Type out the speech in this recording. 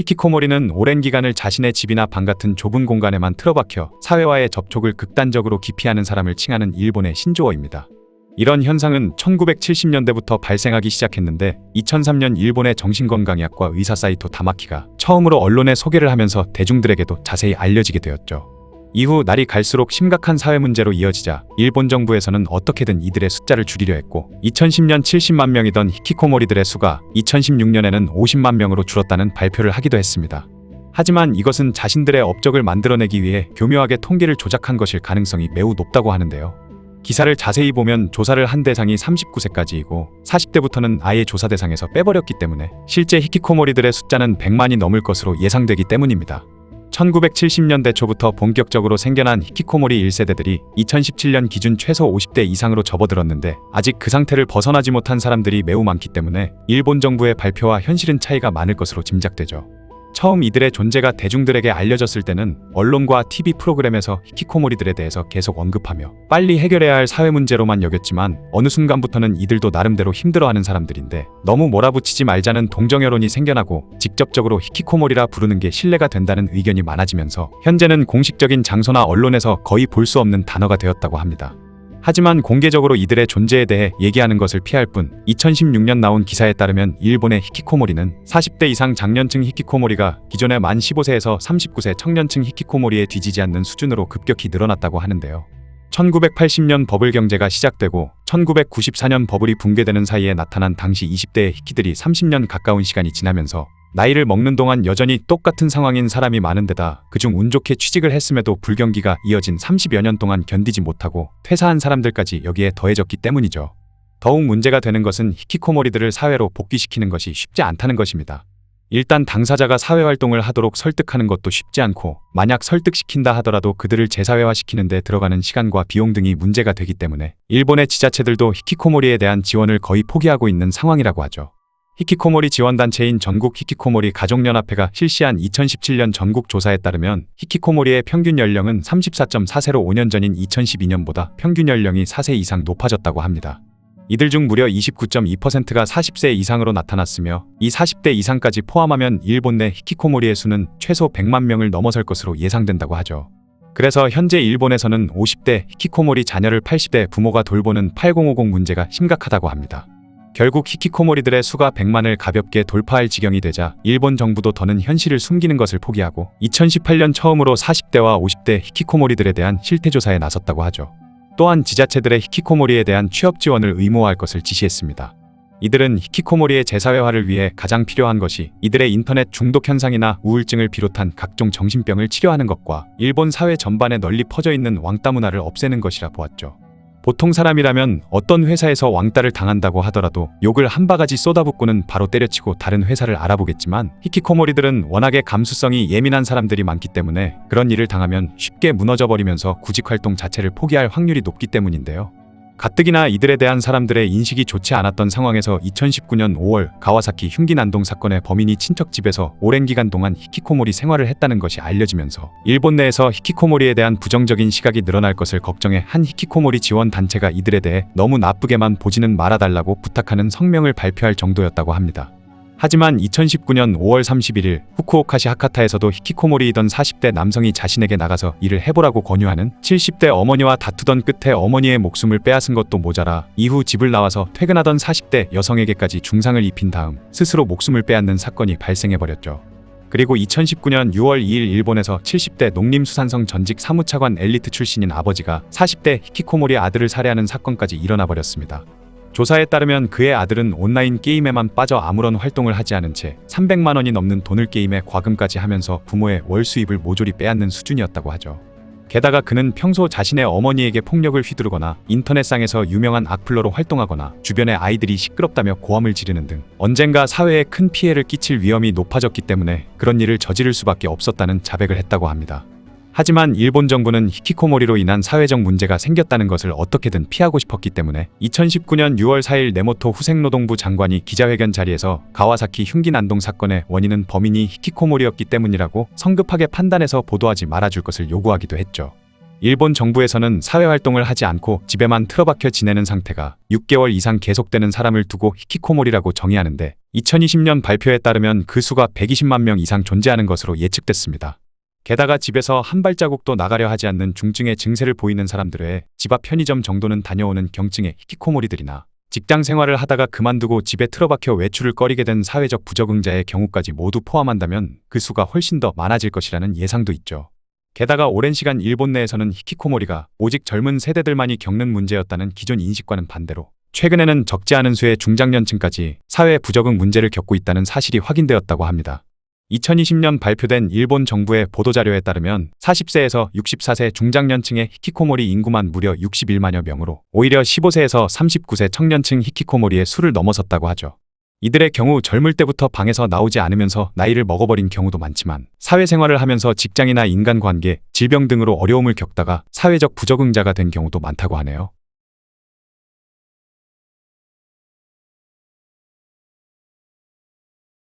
히키코모리는 오랜 기간을 자신의 집이나 방 같은 좁은 공간에만 틀어박혀 사회와의 접촉을 극단적으로 기피하는 사람을 칭하는 일본의 신조어입니다. 이런 현상은 1970년대부터 발생하기 시작했는데 2003년 일본의 정신건강의학과 의사 사이토 다마키가 처음으로 언론에 소개를 하면서 대중들에게도 자세히 알려지게 되었죠. 이후 날이 갈수록 심각한 사회 문제로 이어지자 일본 정부에서는 어떻게든 이들의 숫자를 줄이려 했고 2010년 70만 명이던 히키코모리들의 수가 2016년에는 50만 명으로 줄었다는 발표를 하기도 했습니다. 하지만 이것은 자신들의 업적을 만들어내기 위해 교묘하게 통계를 조작한 것일 가능성이 매우 높다고 하는데요. 기사를 자세히 보면 조사를 한 대상이 39세까지이고 40대부터는 아예 조사 대상에서 빼버렸기 때문에 실제 히키코모리들의 숫자는 100만이 넘을 것으로 예상되기 때문입니다. 1970년대 초부터 본격적으로 생겨난 히키코모리 1세대들이 2017년 기준 최소 50대 이상으로 접어들었는데 아직 그 상태를 벗어나지 못한 사람들이 매우 많기 때문에 일본 정부의 발표와 현실은 차이가 많을 것으로 짐작되죠. 처음 이들의 존재가 대중들에게 알려졌을 때는 언론과 TV 프로그램에서 히키코모리들에 대해서 계속 언급하며 빨리 해결해야 할 사회 문제로만 여겼지만 어느 순간부터는 이들도 나름대로 힘들어하는 사람들인데 너무 몰아붙이지 말자는 동정 여론이 생겨나고 직접적으로 히키코모리라 부르는 게 신뢰가 된다는 의견이 많아지면서 현재는 공식적인 장소나 언론에서 거의 볼 수 없는 단어가 되었다고 합니다. 하지만 공개적으로 이들의 존재에 대해 얘기하는 것을 피할 뿐 2016년 나온 기사에 따르면 일본의 히키코모리는 40대 이상 장년층 히키코모리가 기존의 만 15세에서 39세 청년층 히키코모리에 뒤지지 않는 수준으로 급격히 늘어났다고 하는데요. 1980년 버블 경제가 시작되고 1994년 버블이 붕괴되는 사이에 나타난 당시 20대의 히키들이 30년 가까운 시간이 지나면서 나이를 먹는 동안 여전히 똑같은 상황인 사람이 많은데다 그중 운 좋게 취직을 했음에도 불경기가 이어진 30여 년 동안 견디지 못하고 퇴사한 사람들까지 여기에 더해졌기 때문이죠. 더욱 문제가 되는 것은 히키코모리들을 사회로 복귀시키는 것이 쉽지 않다는 것입니다. 일단 당사자가 사회활동을 하도록 설득하는 것도 쉽지 않고 만약 설득시킨다 하더라도 그들을 재사회화시키는 데 들어가는 시간과 비용 등이 문제가 되기 때문에 일본의 지자체들도 히키코모리에 대한 지원을 거의 포기하고 있는 상황이라고 하죠. 히키코모리 지원단체인 전국 히키코모리 가족연합회가 실시한 2017년 전국 조사에 따르면 히키코모리의 평균 연령은 34.4세로 5년 전인 2012년보다 평균 연령이 4세 이상 높아졌다고 합니다. 이들 중 무려 29.2%가 40세 이상으로 나타났으며 이 40대 이상까지 포함하면 일본 내 히키코모리의 수는 최소 100만 명을 넘어설 것으로 예상된다고 하죠. 그래서 현재 일본에서는 50대 히키코모리 자녀를 80대 부모가 돌보는 8050 문제가 심각하다고 합니다. 결국 히키코모리들의 수가 100만을 가볍게 돌파할 지경이 되자 일본 정부도 더는 현실을 숨기는 것을 포기하고 2018년 처음으로 40대와 50대 히키코모리들에 대한 실태조사에 나섰다고 하죠. 또한 지자체들의 히키코모리에 대한 취업 지원을 의무화할 것을 지시했습니다. 이들은 히키코모리의 재사회화를 위해 가장 필요한 것이 이들의 인터넷 중독 현상이나 우울증을 비롯한 각종 정신병을 치료하는 것과 일본 사회 전반에 널리 퍼져 있는 왕따 문화를 없애는 것이라 보았죠. 보통 사람이라면 어떤 회사에서 왕따를 당한다고 하더라도 욕을 한 바가지 쏟아붓고는 바로 때려치고 다른 회사를 알아보겠지만 히키코모리들은 워낙에 감수성이 예민한 사람들이 많기 때문에 그런 일을 당하면 쉽게 무너져 버리면서 구직 활동 자체를 포기할 확률이 높기 때문인데요. 가뜩이나 이들에 대한 사람들의 인식이 좋지 않았던 상황에서 2019년 5월 가와사키 흉기 난동 사건의 범인이 친척 집에서 오랜 기간 동안 히키코모리 생활을 했다는 것이 알려지면서 일본 내에서 히키코모리에 대한 부정적인 시각이 늘어날 것을 걱정해 한 히키코모리 지원 단체가 이들에 대해 너무 나쁘게만 보지는 말아달라고 부탁하는 성명을 발표할 정도였다고 합니다. 하지만 2019년 5월 31일 후쿠오카시 하카타에서도 히키코모리이던 40대 남성이 자신에게 나가서 일을 해보라고 권유하는 70대 어머니와 다투던 끝에 어머니의 목숨을 빼앗은 것도 모자라 이후 집을 나와서 퇴근하던 40대 여성에게까지 중상을 입힌 다음 스스로 목숨을 빼앗는 사건이 발생해버렸죠. 그리고 2019년 6월 2일 일본에서 70대 농림수산성 전직 사무차관 엘리트 출신인 아버지가 40대 히키코모리 아들을 살해하는 사건까지 일어나 버렸습니다. 조사에 따르면 그의 아들은 온라인 게임에만 빠져 아무런 활동을 하지 않은 채 300만 원이 넘는 돈을 게임에 과금까지 하면서 부모의 월 수입을 모조리 빼앗는 수준이었다고 하죠. 게다가 그는 평소 자신의 어머니에게 폭력을 휘두르거나 인터넷상에서 유명한 악플러로 활동하거나 주변의 아이들이 시끄럽다며 고함을 지르는 등 언젠가 사회에 큰 피해를 끼칠 위험이 높아졌기 때문에 그런 일을 저지를 수밖에 없었다는 자백을 했다고 합니다. 하지만 일본 정부는 히키코모리로 인한 사회적 문제가 생겼다는 것을 어떻게든 피하고 싶었기 때문에 2019년 6월 4일 네모토 후생노동부 장관이 기자회견 자리에서 가와사키 흉기 난동 사건의 원인은 범인이 히키코모리였기 때문이라고 성급하게 판단해서 보도하지 말아줄 것을 요구하기도 했죠. 일본 정부에서는 사회활동을 하지 않고 집에만 틀어박혀 지내는 상태가 6개월 이상 계속되는 사람을 두고 히키코모리라고 정의하는데 2020년 발표에 따르면 그 수가 120만 명 이상 존재하는 것으로 예측됐습니다. 게다가 집에서 한 발자국도 나가려 하지 않는 중증의 증세를 보이는 사람들 외에 집 앞 편의점 정도는 다녀오는 경증의 히키코모리들이나 직장 생활을 하다가 그만두고 집에 틀어박혀 외출을 꺼리게 된 사회적 부적응자의 경우까지 모두 포함한다면 그 수가 훨씬 더 많아질 것이라는 예상도 있죠. 게다가 오랜 시간 일본 내에서는 히키코모리가 오직 젊은 세대들만이 겪는 문제였다는 기존 인식과는 반대로 최근에는 적지 않은 수의 중장년층까지 사회 부적응 문제를 겪고 있다는 사실이 확인되었다고 합니다. 2020년 발표된 일본 정부의 보도자료에 따르면 40세에서 64세 중장년층의 히키코모리 인구만 무려 61만여 명으로 오히려 15세에서 39세 청년층 히키코모리의 수를 넘어섰다고 하죠. 이들의 경우 젊을 때부터 방에서 나오지 않으면서 나이를 먹어버린 경우도 많지만 사회생활을 하면서 직장이나 인간관계, 질병 등으로 어려움을 겪다가 사회적 부적응자가 된 경우도 많다고 하네요.